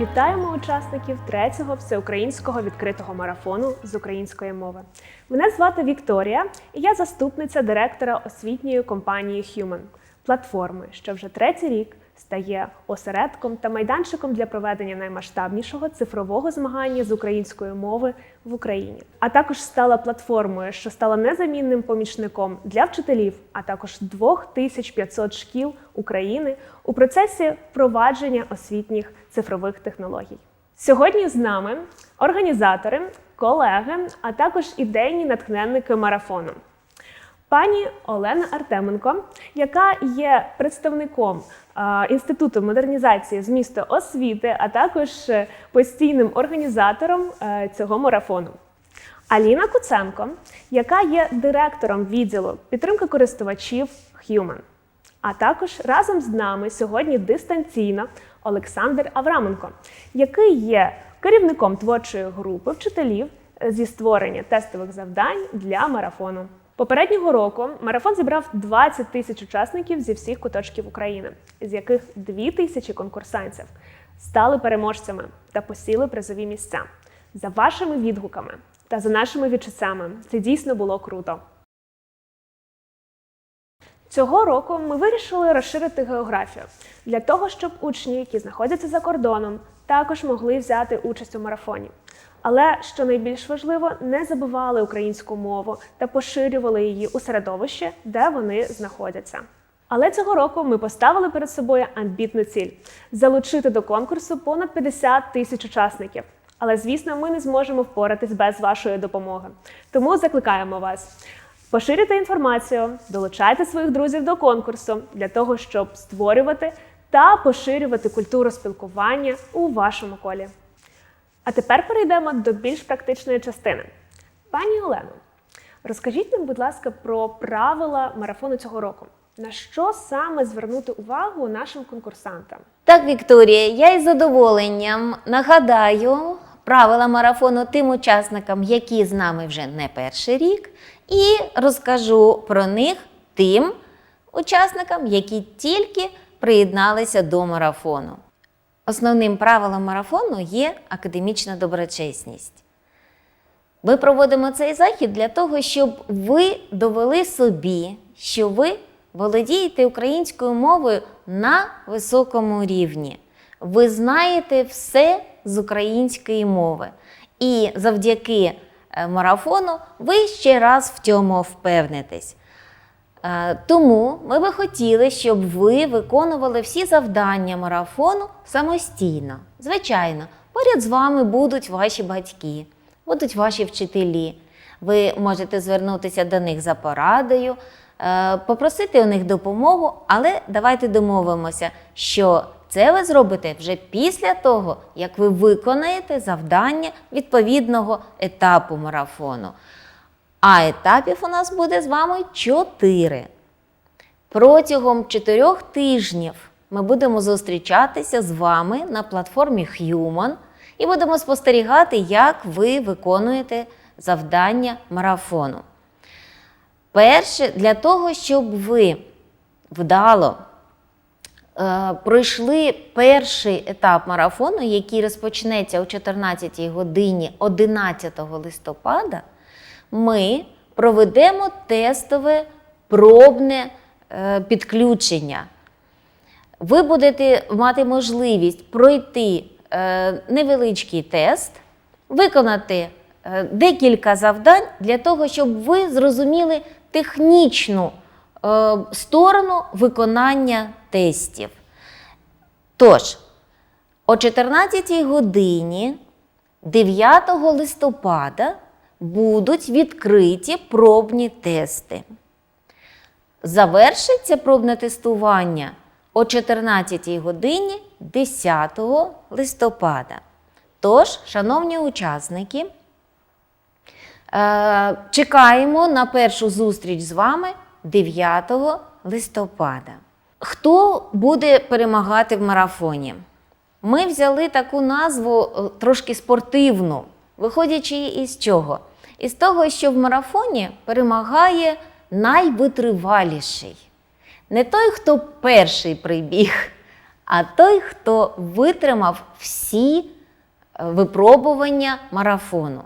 Вітаємо учасників третього всеукраїнського відкритого марафону з української мови. Мене звати Вікторія, і я заступниця директора освітньої компанії Human, платформи, що вже третій рік стає осередком та майданчиком для проведення наймасштабнішого цифрового змагання з української мови в Україні, а також стала платформою, що стала незамінним помічником для вчителів, а також 2500 шкіл України у процесі впровадження освітніх цифрових технологій. Сьогодні з нами організатори, колеги, а також ідейні натхненники марафону. Пані Олена Артеменко, яка є представником е, Інституту модернізації змісту освіти, а також е, постійним організатором е, цього марафону. Аліна Куценко, яка є директором відділу підтримки користувачів Human. А також разом з нами сьогодні дистанційно Олександр Авраменко, який є керівником творчої групи вчителів зі створення тестових завдань для марафону. Попереднього року марафон зібрав 20 тисяч учасників зі всіх куточків України, з яких 2 тисячі конкурсантів стали переможцями та посіли призові місця. За вашими відгуками та за нашими відчуттями це дійсно було круто. Цього року ми вирішили розширити географію для того, щоб учні, які знаходяться за кордоном, також могли взяти участь у марафоні. Але що найбільш важливо, не забували українську мову та поширювали її у середовище, де вони знаходяться. Але цього року ми поставили перед собою амбітну ціль залучити до конкурсу понад 50 тисяч учасників. Але звісно, ми не зможемо впоратись без вашої допомоги. Тому закликаємо вас. Поширюйте інформацію, долучайте своїх друзів до конкурсу для того, щоб створювати та поширювати культуру спілкування у вашому колі. А тепер перейдемо до більш практичної частини. Пані Олено, розкажіть нам, будь ласка, про правила марафону цього року. На що саме звернути увагу нашим конкурсантам? Так, Вікторія, я із задоволенням нагадаю правила марафону тим учасникам, які з нами вже не перший рік, і розкажу про них тим учасникам, які тільки приєдналися до марафону. Основним правилом марафону є академічна доброчесність. Ми проводимо цей захід для того, щоб ви довели собі, що ви володієте українською мовою на високому рівні. Ви знаєте все з української мови. І завдяки е, марафону ви ще раз в цьому впевнитесь. Е, Тому ми би хотіли, щоб ви виконували всі завдання марафону самостійно. Звичайно, поряд з вами будуть ваші батьки, будуть ваші вчителі. Ви можете звернутися до них за порадою, е, попросити у них допомогу, але давайте домовимося, що це ви зробите вже після того, як ви виконаєте завдання відповідного етапу марафону. А етапів у нас буде з вами чотири. Протягом чотирьох тижнів ми будемо зустрічатися з вами на платформі Human і будемо спостерігати, як ви виконуєте завдання марафону. Перше, для того, щоб ви вдало е, пройшли перший етап марафону, який розпочнеться о 14 годині 11 листопада, ми проведемо тестове пробне е, підключення. Ви будете мати можливість пройти е, невеличкий тест, виконати е, декілька завдань для того, щоб ви зрозуміли технічну сторону виконання тестів. Тож, о 14 годині 9 листопада будуть відкриті пробні тести. Завершиться пробне тестування о 14 годині 10 листопада. Тож, шановні учасники, е, чекаємо на першу зустріч з вами 9 листопада. Хто буде перемагати в марафоні? Ми взяли таку назву е, трошки спортивну, виходячи із чого? Із того, що в марафоні перемагає найвитриваліший. Не той, хто перший прибіг, а той, хто витримав всі е, випробування марафону.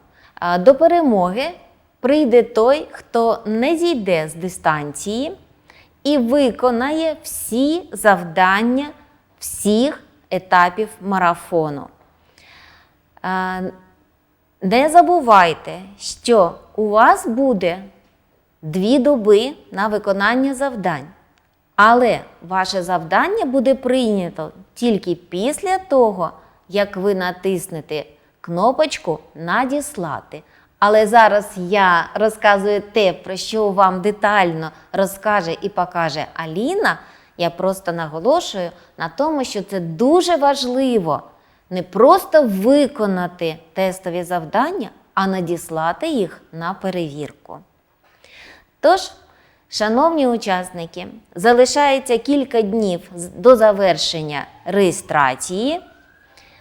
До перемоги прийде той, хто не зійде з дистанції і виконає всі завдання всіх етапів марафону. Не забувайте, що у вас буде дві доби на виконання завдань. Але ваше завдання буде прийнято тільки після того, як ви натиснете кнопочку Надіслати. Але зараз я розказую те, про що вам детально розкаже і покаже Аліна. Я просто наголошую на тому, що це дуже важливо не просто виконати тестові завдання, а надіслати їх на перевірку. Тож, шановні учасники, залишається кілька днів до завершення реєстрації.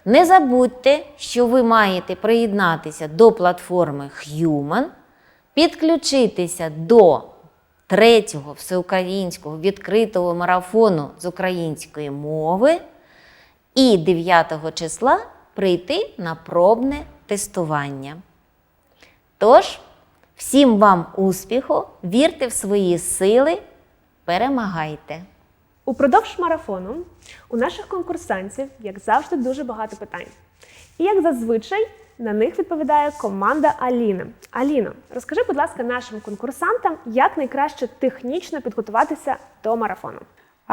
Не забудьте, що ви маєте приєднатися до платформи Human, підключитися до третього всеукраїнського відкритого марафону з української мови і 9 числа прийти на пробне тестування. Тож, всім вам успіху, вірте в свої сили, перемагайте! Упродовж марафону у наших конкурсантів, як завжди, дуже багато питань. І як зазвичай на них відповідає команда Аліни. Аліно, розкажи, будь ласка, нашим конкурсантам, як найкраще технічно підготуватися до марафону.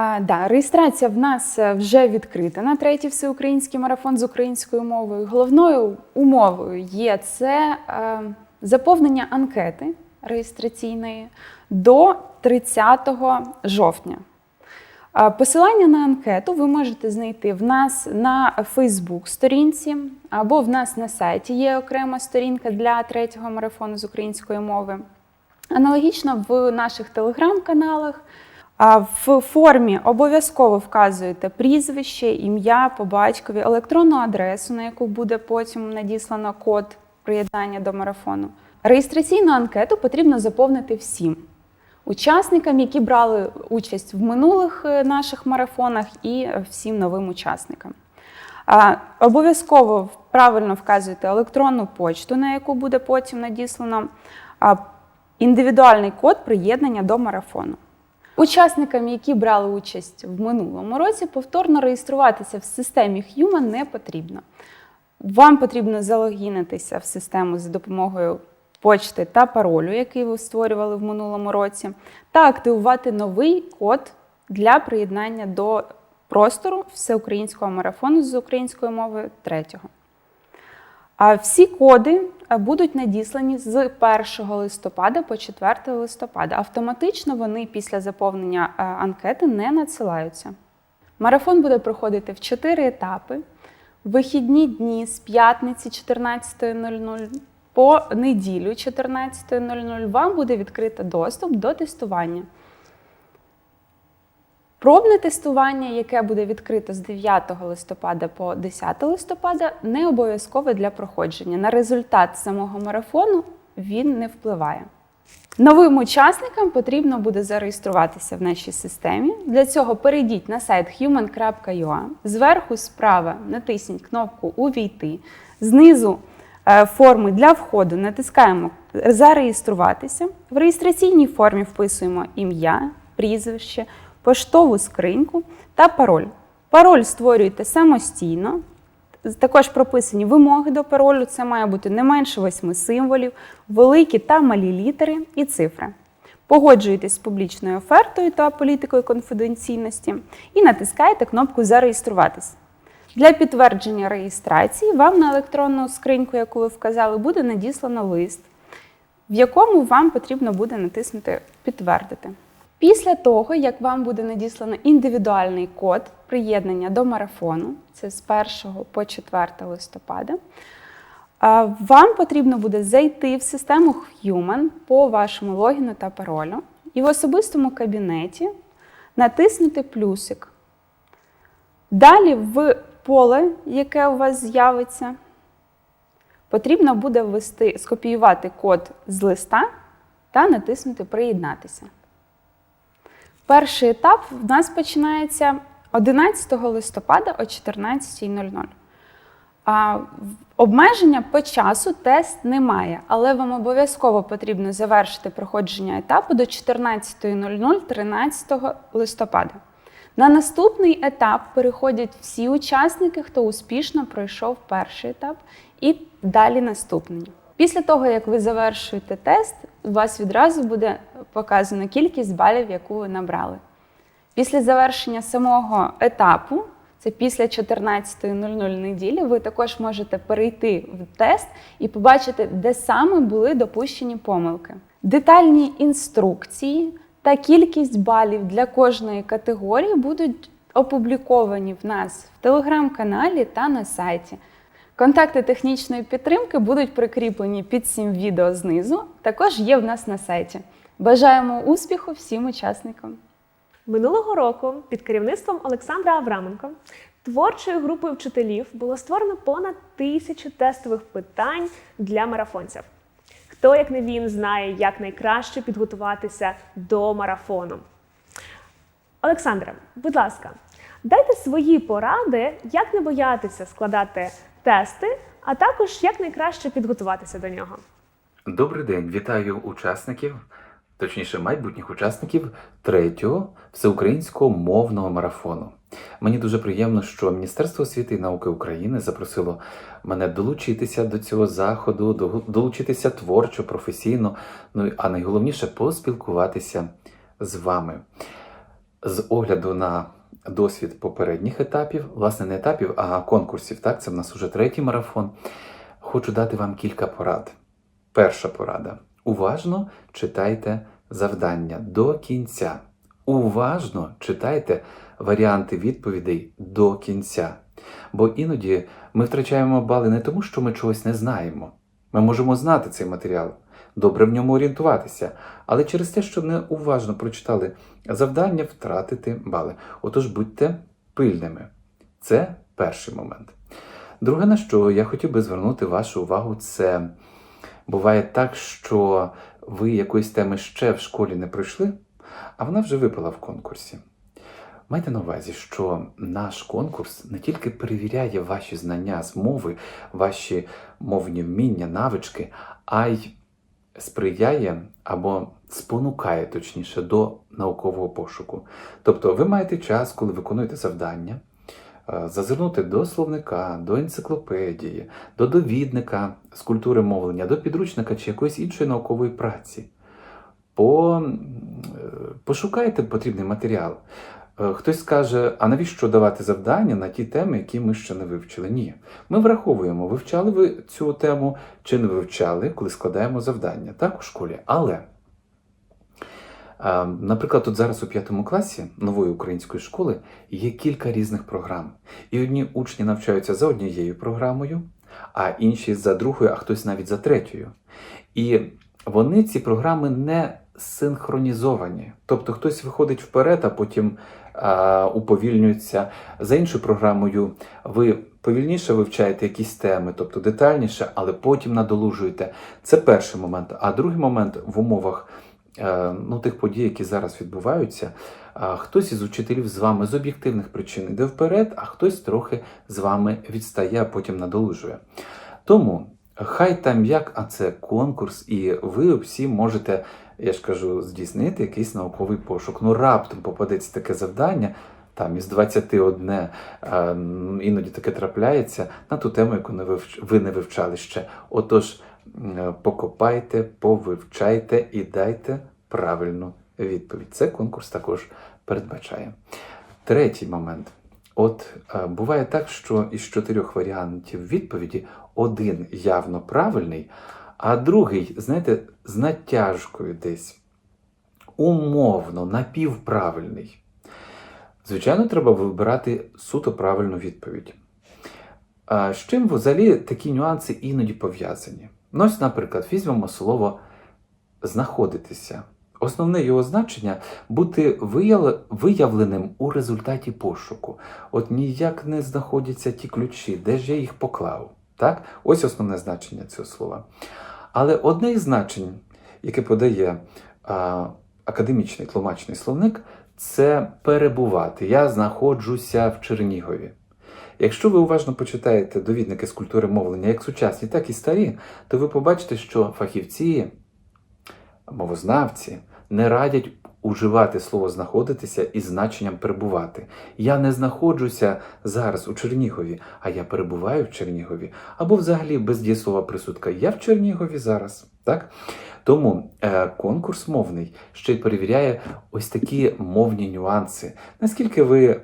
А, да, реєстрація в нас е, вже відкрита на третій всеукраїнський марафон з українською мовою. Головною умовою є це е, заповнення анкети реєстраційної до 30 жовтня. Посилання на анкету ви можете знайти в нас на Фейсбук сторінці або в нас на сайті є окрема сторінка для третього марафону з української мови. Аналогічно в наших телеграм-каналах. В формі обов'язково вказуєте прізвище, ім'я по батькові, електронну адресу, на яку буде потім надіслано код приєднання до марафону. Реєстраційну анкету потрібно заповнити всім учасникам, які брали участь в минулих е, наших марафонах, і е, всім новим учасникам. Обов'язково правильно вказуєте електронну почту, на яку буде потім надіслано індивідуальний код приєднання до марафону. Учасникам, які брали участь в минулому році, повторно реєструватися в системі Human не потрібно. Вам потрібно залогінитися в систему за допомогою почти та паролю, який ви створювали в минулому році, та активувати новий код для приєднання до простору всеукраїнського марафону з українською мовою третього. А всі коди будуть надіслані з 1 листопада по 4 листопада. Автоматично вони після заповнення е, анкети не надсилаються. Марафон буде проходити в 4 етапи. Вихідні дні з п'ятниці 14.00 по неділю 14.00 вам буде відкрито доступ до тестування. Пробне тестування, яке буде відкрито з 9 листопада по 10 листопада, не обов'язкове для проходження. На результат самого марафону він не впливає. Новим учасникам потрібно буде зареєструватися в нашій системі. Для цього перейдіть на сайт human.ua, зверху справа натисніть кнопку Увійти, знизу е, форми для входу натискаємо Зареєструватися. В реєстраційній формі вписуємо ім'я, прізвище, поштову скриньку та пароль. Пароль створюєте самостійно. Також прописані вимоги до паролю. Це має бути не менше восьми символів, великі та малі літери і цифри. Погоджуєтесь з публічною офертою та політикою конфіденційності і натискаєте кнопку Зареєструватись. Для підтвердження реєстрації вам на електронну скриньку, яку ви вказали, буде надіслано лист, в якому вам потрібно буде натиснути Підтвердити. Після того, як вам буде надіслано індивідуальний код приєднання до марафону, це з 1 по 4 листопада, вам потрібно буде зайти в систему Human по вашому логіну та паролю і в особистому кабінеті натиснути плюсик. Далі в поле, яке у вас з'явиться, потрібно буде ввести, скопіювати код з листа та натиснути Приєднатися. Перший етап в нас починається 11 листопада о 14.00. А, Обмеження по часу тест немає, але вам обов'язково потрібно завершити проходження етапу до 14.00 13 листопада. На наступний етап переходять всі учасники, хто успішно пройшов перший етап, і далі наступний. Після того, як ви завершуєте тест, у вас відразу буде показана кількість балів, яку ви набрали. Після завершення самого етапу, це після 14.00 неділі, ви також можете перейти в тест і побачити, де саме були допущені помилки. Детальні інструкції та кількість балів для кожної категорії будуть опубліковані в нас в телеграм-каналі та на сайті. Контакти технічної підтримки будуть прикріплені під цим відео знизу. Також є в нас на сайті. Бажаємо успіху всім учасникам! Минулого року під керівництвом Олександра Авраменко творчою групою вчителів було створено понад тисячу тестових питань для марафонців. Хто, як не він, знає, як найкраще підготуватися до марафону. Олександре, будь ласка, дайте свої поради, як не боятися складати тести, а також як найкраще підготуватися до нього. Добрий день, вітаю учасників, точніше, майбутніх учасників третього всеукраїнського мовного марафону. Мені дуже приємно, що Міністерство освіти і науки України запросило мене долучитися до цього заходу, долучитися творчо, професійно, ну а найголовніше поспілкуватися з вами. З огляду на досвід попередніх етапів, власне, не етапів, а конкурсів. Так, це в нас уже третій марафон. Хочу дати вам кілька порад. Перша порада. Уважно читайте завдання до кінця. Уважно читайте варіанти відповідей до кінця. Бо іноді ми втрачаємо бали не тому, що ми чогось не знаємо. Ми можемо знати цей матеріал, добре в ньому орієнтуватися, але через те, що не уважно прочитали завдання, втратити бали. Отож будьте пильними. Це перший момент. Друге, на що я хотів би звернути вашу увагу, це буває так, що ви якоїсь теми ще в школі не пройшли, а вона вже випала в конкурсі. Майте на увазі, що наш конкурс не тільки перевіряє ваші знання з мови, ваші мовні вміння, навички, а й сприяє або спонукає точніше до наукового пошуку. Тобто ви маєте час, коли виконуєте завдання, зазирнути до словника, до енциклопедії, до довідника з культури мовлення, до підручника чи якоїсь іншої наукової праці. По, е, пошукайте потрібний матеріал. Е, Хтось скаже, а навіщо давати завдання на ті теми, які ми ще не вивчили? Ні. Ми враховуємо, вивчали ви цю тему чи не вивчали, коли складаємо завдання, так, у школі. Але, е, наприклад, тут зараз у п'ятому класі нової української школи є кілька різних програм. І одні учні навчаються за однією програмою, а інші за другою, а хтось навіть за третьою. І вони ці програми не синхронізовані. Тобто хтось виходить вперед, а потім а, уповільнюється. За іншою програмою ви повільніше вивчаєте якісь теми, тобто детальніше, але потім надолужуєте. Це перший момент. А другий момент в умовах ну, тих подій, які зараз відбуваються, хтось із учителів з вами з об'єктивних причин йде вперед, а хтось трохи з вами відстає, а потім надолужує. Тому хай там як, а це конкурс, і ви всі можете, я ж кажу, здійснити якийсь науковий пошук. Ну раптом попадеться таке завдання. Там із 21 е, іноді таке трапляється на ту тему, яку ви не вивчали ще. Отож, е, покопайте, повивчайте і дайте правильну відповідь. Це конкурс також передбачає. Третій момент. От е, буває так, що із чотирьох варіантів відповіді один явно правильний, а другий, знаєте, з натяжкою десь умовно, напівправильний. Звичайно, треба вибирати суто правильну відповідь. З чим взагалі такі нюанси іноді пов'язані? Ну, ось, наприклад, візьмемо слово знаходитися. Основне його значення бути виявленим у результаті пошуку. От ніяк не знаходяться ті ключі, де ж я їх поклав. Так? Ось основне значення цього слова. Але одне із значень, яке подає а, академічний тлумачний словник, це перебувати. Я знаходжуся в Чернігові. Якщо ви уважно почитаєте довідники з культури мовлення, як сучасні, так і старі, то ви побачите, що фахівці, мовознавці не радять уживати слово знаходитися із значенням перебувати. Я не знаходжуся зараз у Чернігові, а я перебуваю в Чернігові. Або взагалі без дієслова присудка Я в Чернігові зараз. Так? Тому е, конкурс мовний ще й перевіряє ось такі мовні нюанси. Наскільки ви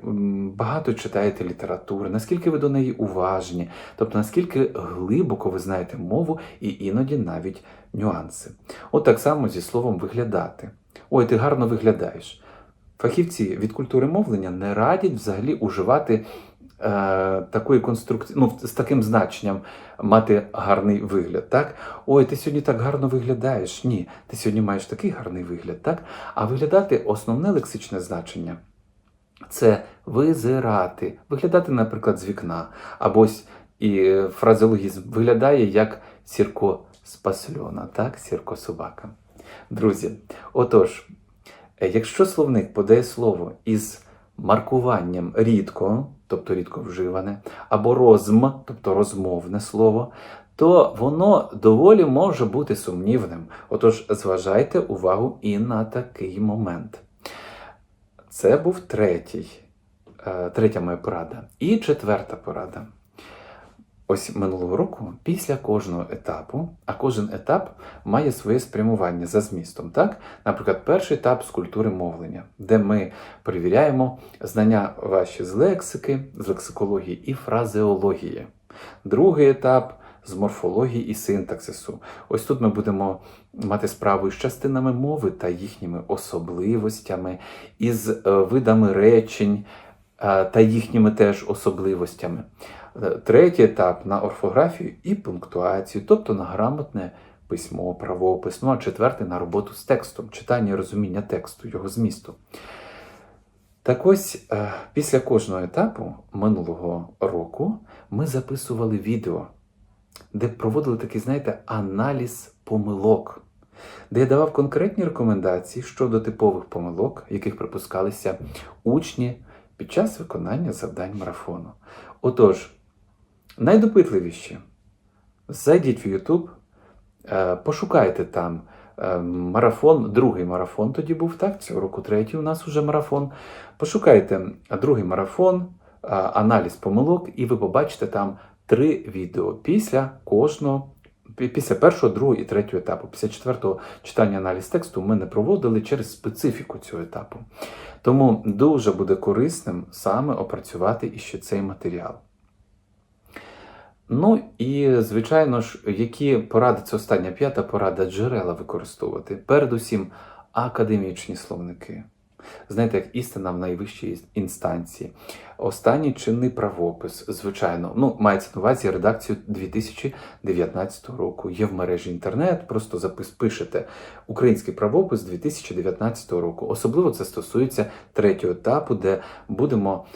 багато читаєте літератури, наскільки ви до неї уважні, тобто наскільки глибоко ви знаєте мову і іноді навіть нюанси. От так само зі словом виглядати. Ой, ти гарно виглядаєш. Фахівці від культури мовлення не радять взагалі уживати такої конструкції, ну, з таким значенням мати гарний вигляд. Так? Ой, ти сьогодні так гарно виглядаєш. Ні, ти сьогодні маєш такий гарний вигляд, так? А виглядати основне лексичне значення це визирати, виглядати, наприклад, з вікна. Або ось і е, фразеологізм виглядає як сірко спасльона, так? Сірко собака. Друзі, отож, е, якщо словник подає слово із маркуванням рідко, тобто рідко вживане, або розм, тобто розмовне слово, то воно доволі може бути сумнівним. Отож, зважайте увагу і на такий момент. Це був третій, е, третя моя порада. І четверта порада. Ось минулого року, після кожного етапу, а кожен етап має своє спрямування за змістом. Так? Наприклад, перший етап з культури мовлення, де ми перевіряємо знання ваші з лексики, з лексикології і фразеології. Другий етап з морфології і синтаксису. Ось тут ми будемо мати справу з частинами мови та їхніми особливостями, із е, видами речень е, та їхніми теж особливостями. Е, Третій етап на орфографію і пунктуацію, тобто на грамотне письмо, правопис. Ну а четвертий на роботу з текстом, читання і розуміння тексту, його змісту. Так ось е, після кожного етапу минулого року ми записували відео, де проводили такий, знаєте, аналіз помилок, де я давав конкретні рекомендації щодо типових помилок, яких припускалися учні під час виконання завдань марафону. Отож, найдопитливіші, зайдіть в YouTube, е, пошукайте там е, марафон, другий марафон тоді був, так? Цього року третій у нас вже марафон. Пошукайте другий марафон, е, аналіз помилок, і ви побачите там три відео після кожного. Після першого, другого і третього етапу. Після четвертого читання аналіз тексту ми не проводили через специфіку цього етапу. Тому дуже буде корисним саме опрацювати іще цей матеріал. Ну і, звичайно ж, які поради, це остання п'ята порада джерела використовувати. Передусім, академічні словники. Знаєте, як істина в найвищій інстанції. Останній чинний правопис, звичайно, ну, мається на увазі редакцію 2019 року. Є в мережі інтернет, просто запис пишете Український правопис 2019 року. Особливо це стосується третього етапу, де будемо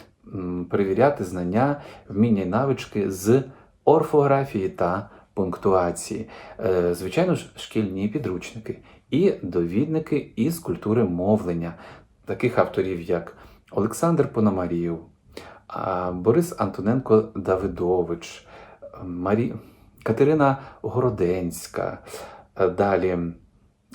перевіряти знання, вміння і навички з орфографії та пунктуації. Е, Звичайно ж, шкільні підручники і довідники із культури мовлення, таких авторів, як Олександр Пономарів, Борис Антоненко Давидович, Марі... Катерина Городенська, е, далі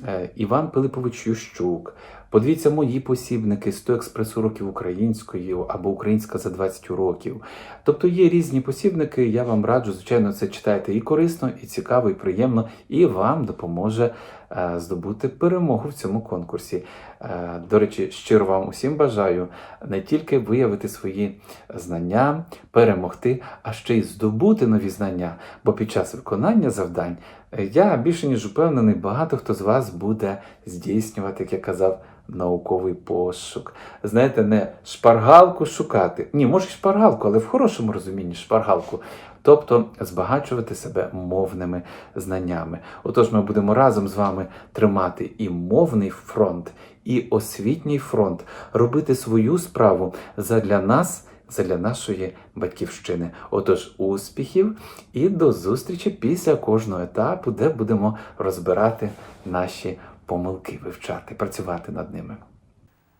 е, Іван Пилипович Ющук. Подивіться мої посібники 100 експрес уроків української або українська за 20 уроків. Тобто є різні посібники, я вам раджу, звичайно, це читайте і корисно, і цікаво, і приємно, і вам допоможе е, здобути перемогу в цьому конкурсі. Е, До речі, щиро вам усім бажаю не тільки виявити свої знання, перемогти, а ще й здобути нові знання. Бо під час виконання завдань е, я більше ніж впевнений, багато хто з вас буде здійснювати, як я казав, науковий пошук. Знаєте, не шпаргалку шукати. Ні, може шпаргалку, але в хорошому розумінні шпаргалку. Тобто збагачувати себе мовними знаннями. Отож, ми будемо разом з вами тримати і мовний фронт, і освітній фронт, робити свою справу задля нас, задля нашої батьківщини. Отож, успіхів і до зустрічі після кожного етапу, де будемо розбирати наші помилки, вивчати, працювати над ними.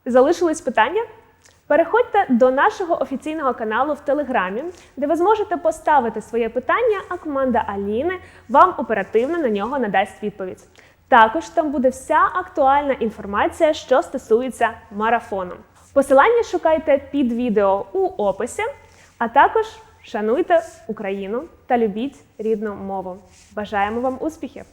Залишились питання? Переходьте до нашого офіційного каналу в Телеграмі, де ви зможете поставити своє питання, а команда Аліни вам оперативно на нього надасть відповідь. Також там буде вся актуальна інформація, що стосується марафону. Посилання шукайте під відео у описі, а також шануйте Україну та любіть рідну мову. Бажаємо вам успіхів!